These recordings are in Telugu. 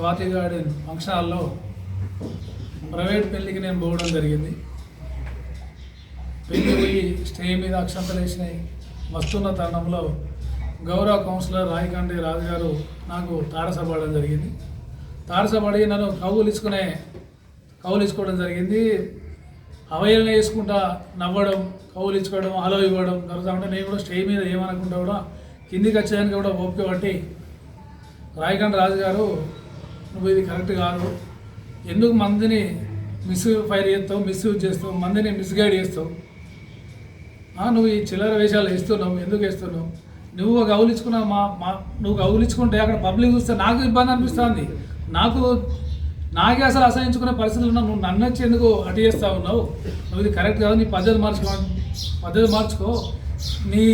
స్వాతి గార్డెన్ ఫంక్షన్ హాల్లో ప్రైవేట్ పెళ్ళికి నేను పోవడం జరిగింది. పెళ్ళి పోయి స్టే మీద అక్షంతలు వేసినాయి. వస్తున్న తరుణంలో గౌరవ కౌన్సిలర్ రాయకండి రాజు గారు నాకు తారసపడడం జరిగింది. తారసపడి నన్ను కౌగులించుకునే కౌలించుకోవడం జరిగింది. అవయలన వేసుకుంటా నవ్వడం కౌలించుకోవడం హలో ఇవ్వడం జరుగుతూ ఉంటే నేను కూడా స్టే మీద ఏమనుకుంటా కూడా కిందికి వచ్చేదానికి కూడా ఓపిక పట్టి రాయకండ రాజు గారు నువ్వు ఇది కరెక్ట్ కాదు. ఎందుకు మందిని మిస్ ఫైర్ చేస్తావు మిస్యూజ్ చేస్తావు మందిని మిస్గైడ్ చేస్తావు? నువ్వు ఈ చిల్లర వేషాలు వేస్తున్నావు ఎందుకు వేస్తున్నావు? నువ్వు గౌలించుకున్నావు మా మా నువ్వు గౌలించుకుంటే అక్కడ పబ్లిక్ చూస్తే నాకు ఇబ్బంది అనిపిస్తుంది. నాకు నాకే అసలు అసహించుకునే పరిస్థితులు ఉన్నావు నువ్వు నన్ను వచ్చి ఎందుకు అటు చేస్తా ఉన్నావు? నువ్వు ఇది కరెక్ట్ కాదు నీ పద్ధతి మార్చుకో పద్ధతి మార్చుకో. నీ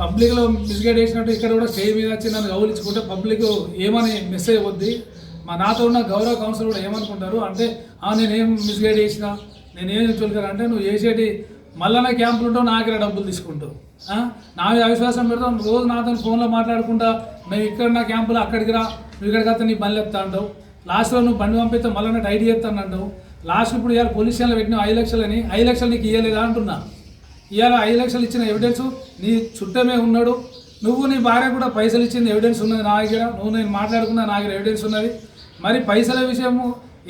పబ్లిక్లో మిస్గైడ్ చేసినట్టు ఇక్కడ కూడా స్టేజ్ మీద వచ్చి నన్ను గౌలించుకుంటే పబ్లిక్ ఏమని మెసేజ్ వద్ది మా నాతో ఉన్న గౌరవ కౌన్సిల్ కూడా ఏమనుకుంటారు? అంటే నేనేం మిస్గైడ్ చేసినా నేనేం చూడగలను అంటే నువ్వు చేసేటి మళ్ళా నా క్యాంపులు ఉంటావు నాకు డబ్బులు తీసుకుంటావు? నా మీద అవిశ్వాసం పెడతావు. రోజు నాతో ఫోన్లో మాట్లాడుకుంటా మేము ఇక్కడ నా క్యాంపులో అక్కడికి రా నువ్వు ఇక్కడికి వస్తే నీ బండ్లు ఎత్తా అంటావు. లాస్ట్లో నువ్వు బండి పంపిస్తే మళ్ళీ నా టైట్ చేస్తాను అంటావు లాస్ట్ ఇప్పుడు ఇవాళ పోలీస్ స్టేషన్లో పెట్టిన ఐదు లక్షలని ఐదు లక్షలు నీకు ఇవ్వలేదా అంటున్నా. ఇవాళ ఐదు లక్షలు ఇచ్చిన ఎవిడెన్స్ నీ చుట్టమే ఉన్నాడు. నువ్వు నీ భార్య కూడా పైసలు ఇచ్చింది ఎవిడెన్స్ ఉన్నది నా దగ్గర. నువ్వు నేను మాట్లాడుకున్నా నా దగ్గర ఎవిడెన్స్ ఉన్నది. మరి పైసల విషయము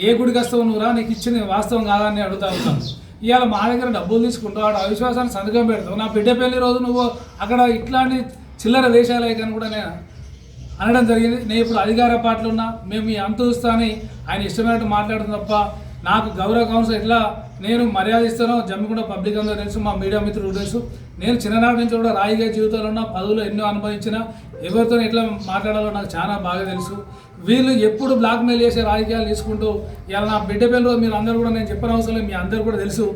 ఏ గుడికి వస్తావు నువ్వు రా నీకు ఇచ్చింది వాస్తవం కాదా అని అడుగుతా ఉంటాను ఇవాళ మా దగ్గర డబ్బులు తీసుకుంటావు ఆడ అవిశ్వాసాన్ని సంతకం పెడతావు. నా బిడ్డ పెళ్ళి రోజు నువ్వు అక్కడ ఇట్లాంటి చిల్లర వేషాలే కానీ కూడా నేను అనడం జరిగింది. నేను ఇప్పుడు అధికార పార్టీలు ఉన్నా. మేము మీ అంత చూస్తానని ఆయన ఇష్టమైనట్టు మాట్లాడడం తప్ప నాకు గౌరవ కౌన్సిల్ ఎట్లా నేను మర్యాద ఇస్తానో జమ్మికుంట పబ్లిక్ అందరూ తెలుసు మా మీడియా మిత్రులు తెలుసు. నేను చిన్ననాటి నుంచి కూడా రాయిగా జీవితంలో ఉన్న పదవులు ఎన్నో అనుభవించిన ఎవరితో ఎట్లా మాట్లాడాలో నాకు చాలా బాగా తెలుసు. వీళ్ళు ఎప్పుడు బ్లాక్మెయిల్ చేసే రాజకీయాలు తీసుకుంటూ ఇలా నా బిడ్డ పిల్లలు మీరు అందరూ కూడా నేను చెప్పిన అవసరం లేదు మీ అందరూ కూడా తెలుసు.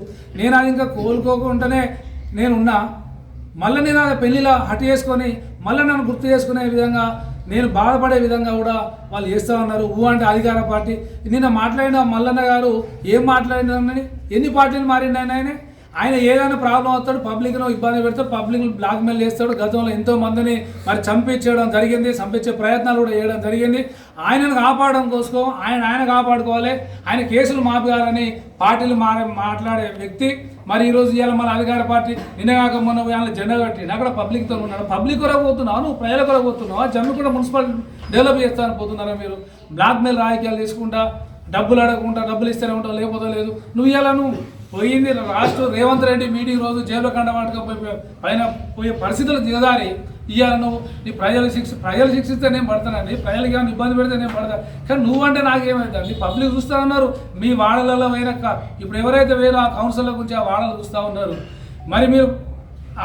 నేను అది ఇంకా కోలుకోకుండానే నేనున్నా. మళ్ళీ నేను ఆ పెళ్ళిలో హట్ చేసుకొని మళ్ళీ నన్ను గుర్తు చేసుకునే విధంగా నేను బాధపడే విధంగా కూడా వాళ్ళు చేస్తా ఉన్నారు. ఊ అంటే అధికార పార్టీ. నిన్న మాట్లాడిన మల్లన్న గారు ఏం మాట్లాడినారని? ఎన్ని పార్టీలు మారిండు ఆయన ఆయన ఏదైనా ప్రాబ్లం అవుతాడు పబ్లిక్ను ఇబ్బంది పెడతాడు పబ్లిక్ బ్లాక్ మెయిల్ చేస్తాడు గతంలో ఎంతో మందిని మరి చంపించడం జరిగింది చంపించే ప్రయత్నాలు కూడా చేయడం జరిగింది. ఆయనను కాపాడడం కోసం ఆయన ఆయన కాపాడుకోవాలి. ఆయన కేసులు మాపగాలని పార్టీలు మారే మాట్లాడే వ్యక్తి. మరి ఈరోజు ఇవాళ మన అధికార పార్టీ నిన్నగాక మొన్న వాళ్ళ జెండా కట్టి అక్కడ పబ్లిక్తో ఉన్నాడు. పబ్లిక్ కూడా పోతున్నావు నువ్వు ప్రజల కూడా పోతున్నావు జమ్మి కూడా మున్సిపల్ డెవలప్ చేస్తాను పోతున్నారా మీరు? బ్లాక్ మెయిల్ రాజకీయాలు తీసుకుంటా డబ్బులు అడగకుండా డబ్బులు ఇస్తేనే ఉంటావు లేకపోతే లేదు. నువ్వు ఇలా నువ్వు పోయింది. రాష్ట్ర రేవంత్ రెడ్డి మీటింగ్ రోజు జైల్లో కండవాటగా పోయి పైన పోయే పరిస్థితులు దిగదారి ఇవాళ నువ్వు నీ ప్రజలు శిక్ష ప్రజలు శిక్షిస్తే నేను పడతానండి ప్రజలకి ఏమైనా ఇబ్బంది పెడితే నేను పడతా? కానీ నువ్వంటే నాకేమవుతుంది పబ్లిక్ చూస్తూ ఉన్నారు. మీ వాడలలో వేరక్క. ఇప్పుడు ఎవరైతే వేరో ఆ కౌన్సిల్లో గురించి ఆ వాడలు చూస్తూ ఉన్నారు. మరి మీరు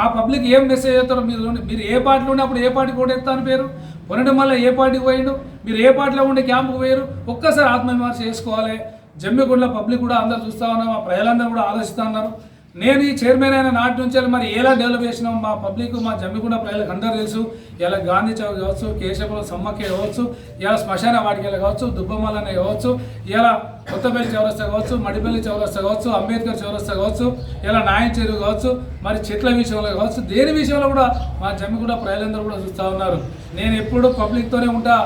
ఆ పబ్లిక్ ఏం మెసేజ్ చేస్తారో మీరు మీరు ఏ పార్టీలో అప్పుడు ఏ పార్టీ కూడా అని పేరు కొనడం వల్ల ఏ పార్టీకి పోయిండు? మీరు ఏ పార్టీలో ఉండే క్యాంపుకు పోయారు ఒక్కసారి ఆత్మవిమర్శ చేసుకోవాలి. జమ్మిగుండ్ల పబ్లిక్ కూడా అందరు చూస్తూ ఉన్నారు మా ప్రజలందరూ కూడా ఆలోచిస్తూ ఉన్నారు. నేను ఈ చైర్మన్ అయిన నాటి నుంచి మరి ఎలా డెవలప్ చేసినాం మా పబ్లిక్ మా జమ్మిగుండ ప్రజలకు అందరూ తెలుసు. ఇలా గాంధీ చౌక్ కావచ్చు కేశపురం సమ్మక్క కావచ్చు ఇలా శ్మశాన వాటికలు కావచ్చు దుబ్బమల్లన్న కావచ్చు ఇలా కొత్తపల్లి చౌరస్తా కావచ్చు మడిపల్లి చౌరస్తా కావచ్చు అంబేద్కర్ చౌరస్తా కావచ్చు ఇలా నాయన చెరువు కావచ్చు మరి చెట్ల విషయంలో కావచ్చు దేని విషయంలో కూడా మా జమ్మిగుండ ప్రజలందరూ కూడా చూస్తూ ఉన్నారు. నేను ఎప్పుడు పబ్లిక్తోనే ఉంటా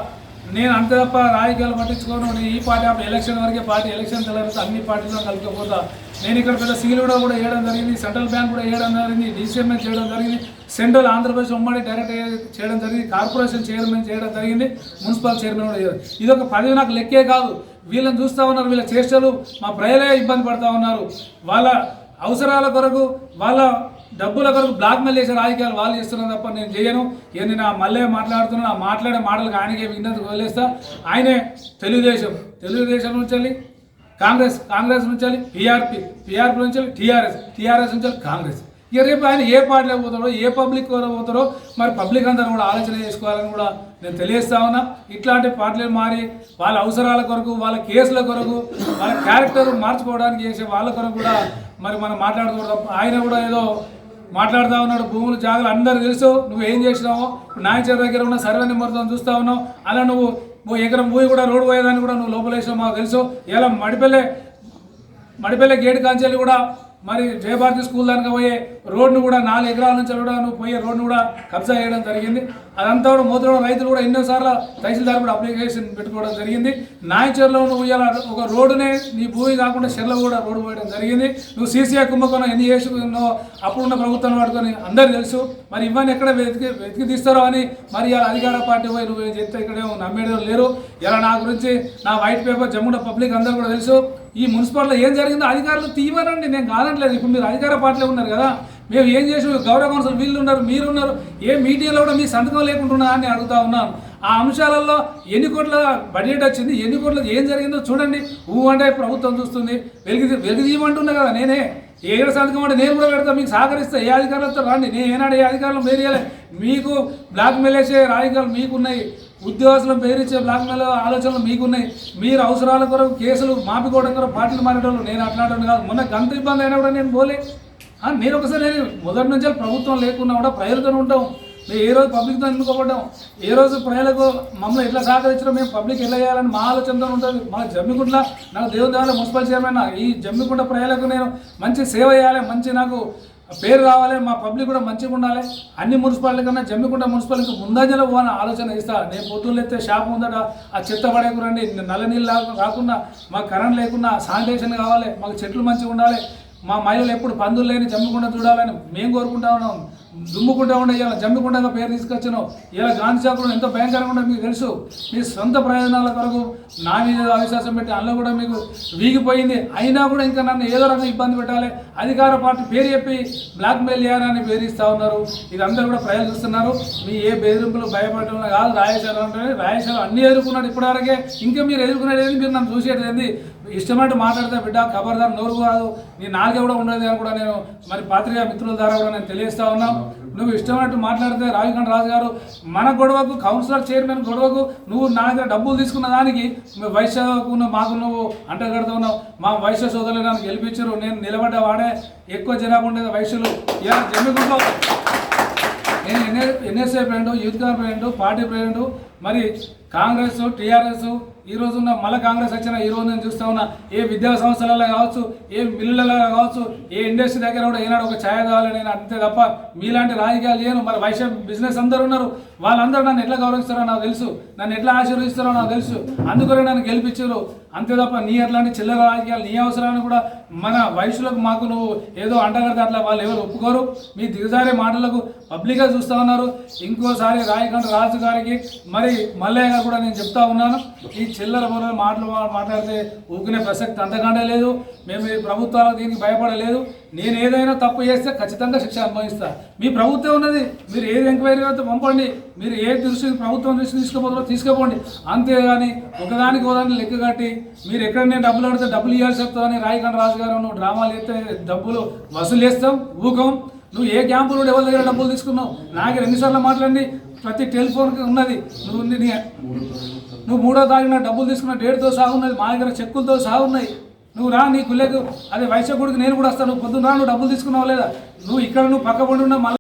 నేను అంతే తప్ప రాజకీయాలు పట్టించుకోను. నేను ఈ పార్టీ ఎలక్షన్ వరకే పార్టీ ఎలక్షన్ తర్వాత అన్ని పార్టీలో కలిపిపోతా నేను ఇక్కడ పెద్ద సీల్ కూడా వేయడం జరిగింది సెంట్రల్ బ్యాంక్ కూడా వేయడం జరిగింది డిసిఎంఎన్ చేయడం జరిగింది సెంట్రల్ ఆంధ్రప్రదేశ్ ఉమ్మడి డైరెక్ట్ చేయడం జరిగింది కార్పొరేషన్ చైర్మన్ చేయడం జరిగింది మున్సిపల్ చైర్మన్ కూడా చేయడం. ఇది ఒక పదవి నాకు లెక్కే కాదు. వీళ్ళని చూస్తూ ఉన్నారు వీళ్ళ చేష్టలు మా ప్రజలే ఇబ్బంది పడతా ఉన్నారు. వాళ్ళ అవసరాల కొరకు వాళ్ళ డబ్బుల కొరకు బ్లాక్ మెయిల్ చేసే రాజకీయాలు వాళ్ళు చేస్తున్నారు తప్ప నేను చేయను. ఏంది నా మళ్ళీ మాట్లాడుతున్నాను నా మాట్లాడే మాటలకు ఆయనకే విజ్ఞత వదిలేస్తా? ఆయనే తెలుగుదేశం. తెలుగుదేశం నుంచి కాంగ్రెస్ కాంగ్రెస్ నుంచి వెళ్ళి పిఆర్పి పిఆర్పి నుంచి టీఆర్ఎస్ టీఆర్ఎస్ నుంచి కాంగ్రెస్. ఇక రేపు ఆయన ఏ పార్టీలో పోతాడో ఏ పబ్లిక్ పోతారో మరి పబ్లిక్ అందరూ కూడా ఆలోచన చేసుకోవాలని కూడా నేను తెలియస్తా ఉన్నా. ఇట్లాంటి పార్టీలు మారి వాళ్ళ అవసరాల కొరకు వాళ్ళ కేసుల కొరకు వాళ్ళ క్యారెక్టర్ మార్చుకోవడానికి చేసే వాళ్ళ కొరకు కూడా మరి మనం మాట్లాడకూడదు ఆయన కూడా ఏదో మాట్లాడుతూ ఉన్నాడు భూములు జాగాలు అందరు తెలుసు. నువ్వు ఏం చేసినావో? నాయచర్ దగ్గర ఉన్న సర్వే నెంబర్తో చూస్తూ ఉన్నావు. అలా నువ్వు నువ్వు ఎకరం పోయి కూడా రోడ్డు పోయేదాన్ని కూడా నువ్వు లోపలేసావు మాకు తెలుసు. ఇలా మడిపల్లె మడిపల్లె గేట్ కాంచెల్లి కూడా మరి జయభారతి స్కూల్ దానికి పోయే రోడ్ను కూడా నాలుగు ఎకరాల నుంచి కూడా నువ్వు పోయే రోడ్ను కూడా కబ్జా చేయడం జరిగింది. అదంతా కూడా మోతులో రైతులు కూడా ఎన్నోసార్లు తహసీల్దార్ కూడా అప్లికేషన్ పెట్టుకోవడం జరిగింది. నాయచర్లో నువ్వు ఇవాళ ఒక రోడ్డునే నీ భూమి కాకుండా చెర్ల కూడా రోడ్డు పోయడం జరిగింది. నువ్వు సీసీఐ కుంభకోణం ఎన్ని చేసుకున్నావు అప్పుడున్న ప్రభుత్వం వాడుకొని అందరు తెలుసు. మరి ఇవన్నీ ఎక్కడ వెతికి వెతికి తీస్తారో అని మరి అధికార పార్టీ పోయి నువ్వు చెప్తే ఇక్కడే నమ్మేయడం లేరు. ఇలా నా గురించి నా వైట్ పేపర్ జమ్ముడ పబ్లిక్ అందరూ కూడా తెలుసు. ఈ మున్సిపాలిటీలో ఏం జరిగిందో అధికారులు తీయమనండి నేను కాదంటలేదు ఇప్పుడు మీరు అధికార పార్టీలో ఉన్నారు కదా మేము ఏం చేసాం గౌరవ కౌన్సిల్ వీళ్ళు ఉన్నారు మీరు ఉన్నారు. ఏ మీడియాలో కూడా మీ సంతకం లేకుండా అని అడుగుతా ఉన్నాను ఆ అంశాలలో ఎన్ని కోట్ల బడ్జెట్ వచ్చింది ఎన్ని కోట్ల ఏం జరిగిందో చూడండి. ఊ అంటే ప్రభుత్వం చూస్తుంది. వెలిగి వెలిగి తీయమంటున్నా కదా నేనే. ఏడు సంతకం అంటే నేను కూడా పెడతా మీకు సహకరిస్తా. ఏ అధికారులతో రండి? నేను ఏనాడు ఏ అధికారులు మీరు మీకు బ్లాక్ మెయిల్ వేసే రాజకీయాలు మీకున్నాయి. ఉద్యోగస్తులను బెదిరించే బ్లాక్మెయిల్ ఆలోచనలు మీకున్నాయి. మీరు అవసరాల కొరకు కేసులు మాపికోవడం కొరకు పార్టీలు మారేటోళ్ళు నేను అట్లాడడం కాదు. మొన్న గంత ఇబ్బంది అయినా కూడా నేను పోలే. నేను ఒకసారి నేను మొదటి నుంచే ప్రభుత్వం లేకున్నా కూడా ప్రజలతో ఉంటాం. మేము ఏ రోజు పబ్లిక్తో ఎన్నుకోబడ్డాం ఏ రోజు ప్రజలకు మమ్మల్ని ఎట్లా సహకరించడం మేము పబ్లిక్ ఎట్లా చేయాలని మా ఆలోచనతో ఉంటుంది. మా జమ్మికుంట నాకు దేవుదాల మున్సిపల్ చైర్మన్ ఈ జమ్మికుంట ప్రజలకు నేను మంచి సేవ చేయాలి. మంచి నాకు పేరు కావాలి మా పబ్లిక్ కూడా మంచిగా ఉండాలి. అన్ని మున్సిపాలిటీ కన్నా జమ్మికుంట మున్సిపాలిటీకి ముందంజలో పోవాలని ఆలోచన ఇస్తా నేను పొద్దున్న ఎత్తే షాప్ ముందట ఆ చెత్త పడేకురండి నల్ల నీళ్ళు రాకుండా మాకు కరెంట్ లేకుండా శానిటేషన్ కావాలి మాకు చెట్లు మంచిగా ఉండాలి. మా మహిళలు ఎప్పుడు పందులు లేని జమ్మికుండా చూడాలని మేము కోరుకుంటా ఉన్నాం. దుమ్ముకుంటా ఉండే ఇలా జమ్మికుంటగా పేరు తీసుకొచ్చాను. ఇలా గాంధీ చౌక్లో ఎంతో భయంకరంగా ఉండే మీకు తెలుసు. మీ సొంత ప్రయోజనాల కొరకు నా మీద అవిశ్వాసం పెట్టి అందులో కూడా మీకు వీగిపోయింది. అయినా కూడా ఇంకా నన్ను ఏదో రకంగా ఇబ్బంది పెట్టాలి. అధికార పార్టీ పేరు చెప్పి బ్లాక్మెయిల్ చేయాలని చేయాలని బెదిరిస్తూ ఉన్నారు. ఇది అందరూ కూడా ప్రజలు మీ ఏ బెదిరింపులు భయపడటం కాదు. రాయేశారు అంటే రాయేశారు అన్ని ఎదుర్కొన్నాడు ఇప్పటివరకే. ఇంకా మీరు ఎదుర్కొనేది మీరు నన్ను చూసేది ఏంది? ఇష్టమైనట్టు మాట్లాడితే బిడ్డ. ఖబర్దార్ నోరు కాదు. నీ నాలుగే కూడా ఉండదు అని కూడా నేను మరి పాత్రికా మిత్రుల ద్వారా కూడా నేను తెలియజేస్తా ఉన్నాం. నువ్వు ఇష్టమైనట్టు మాట్లాడితే రాజకాంత్ రాజు గారు మన గొడవకు కౌన్సిలర్ చైర్మన్ గొడవకు నువ్వు నా దగ్గర డబ్బులు తీసుకున్న దానికి మీ వైశ్యకు మాకు నువ్వు అంటగడుతున్నావు మా వైశ్య సోదరులు నన్ను గెలిపించరు నేను నిలబడ్డ వాడే ఎక్కువ జనాభా ఉండేది వైశ్యులు. ఇలా జమ్మికుంటలో నేను NA NSA president youth Congress president party president మరి కాంగ్రెస్ టీఆర్ఎస్ ఈ రోజు ఉన్న మళ్ళీ కాంగ్రెస్ వచ్చిన ఈ రోజు నేను చూస్తా ఉన్నా ఏ విద్యా సంస్థలలో కావచ్చు ఏ మిల్లులలో కావచ్చు ఏ ఇండస్ట్రీ దగ్గర కూడా ఏనాడు ఒక ఛాయ కావాలి నేను అంతే తప్ప మీలాంటి రాజకీయాలు చేయను. మరి వైశ్య బిజినెస్ అందరూ ఉన్నారు. వాళ్ళందరూ నన్ను ఎట్లా గౌరవిస్తారో నాకు తెలుసు. నన్ను ఎట్లా ఆశీర్వదిస్తారో నాకు తెలుసు. అందుకనే నన్ను గెలిపించారు. అంతే తప్ప నీ అట్లాంటి చిల్లర రాజకీయాలు నీ అవసరాన్ని కూడా మన వయసులకు మాకు నువ్వు ఏదో అంటగడితే అట్లా వాళ్ళు ఎవరు ఒప్పుకోరు. మీ దిగజారే మాటలకు పబ్లిక్గా చూస్తూ ఉన్నారు. ఇంకోసారి రాయకంట రాజు గారికి మరి మల్లయ్య గారు కూడా నేను చెప్తా ఉన్నాను. ఈ చిల్లర బుర్ర మాటలు మాట్లాడితే ఊకునే ప్రసక్తి అంతకంటే లేదు. మేము ఈ ప్రభుత్వాలకు దీనికి భయపడలేదు. నేను ఏదైనా తప్పు చేస్తే ఖచ్చితంగా శిక్ష అనుభవిస్తా. మీ ప్రభుత్వం ఉన్నది. మీరు ఏది ఎంక్వైరీ అయితే పంపండి. మీరు ఏ దృష్టి ప్రభుత్వం దృష్టి తీసుకుపోతారో తీసుకుపోండి. అంతేగాని ఒకదానికి ఒకదాన్ని లెక్క కట్టి మీరు ఎక్కడ నేను డబ్బులు అడితే డబ్బులు ఇవ్వాల్సి వస్తుందని రాయకండ రాజు గారు నువ్వు డ్రామాలు చేస్తే డబ్బులు వసూలు చేస్తాం ఊకం. నువ్వు ఏ క్యాంపులో ఎవరి దగ్గర డబ్బులు తీసుకున్నావు? నాకు ఎన్నిసార్లు మాట్లాడి ప్రతి టెలిఫోన్కి ఉన్నది. నువ్వు నీ- నీ- నువ్వు మూడో తారీఖున డబ్బులు తీసుకున్న డేట్తో సహా ఉన్నది. మా దగ్గర చెక్కులతో సహా ఉన్నాయి. నువ్వు రా నీ కుళ్ళకు అదే వైశ్య కొడుకు నేను కూడా వస్తాను. నువ్వు పొద్దున్న నువ్వు డబ్బులు తీసుకున్నావు లేదా? నువ్వు ఇక్కడ నువ్వు పక్క పడి మళ్ళీ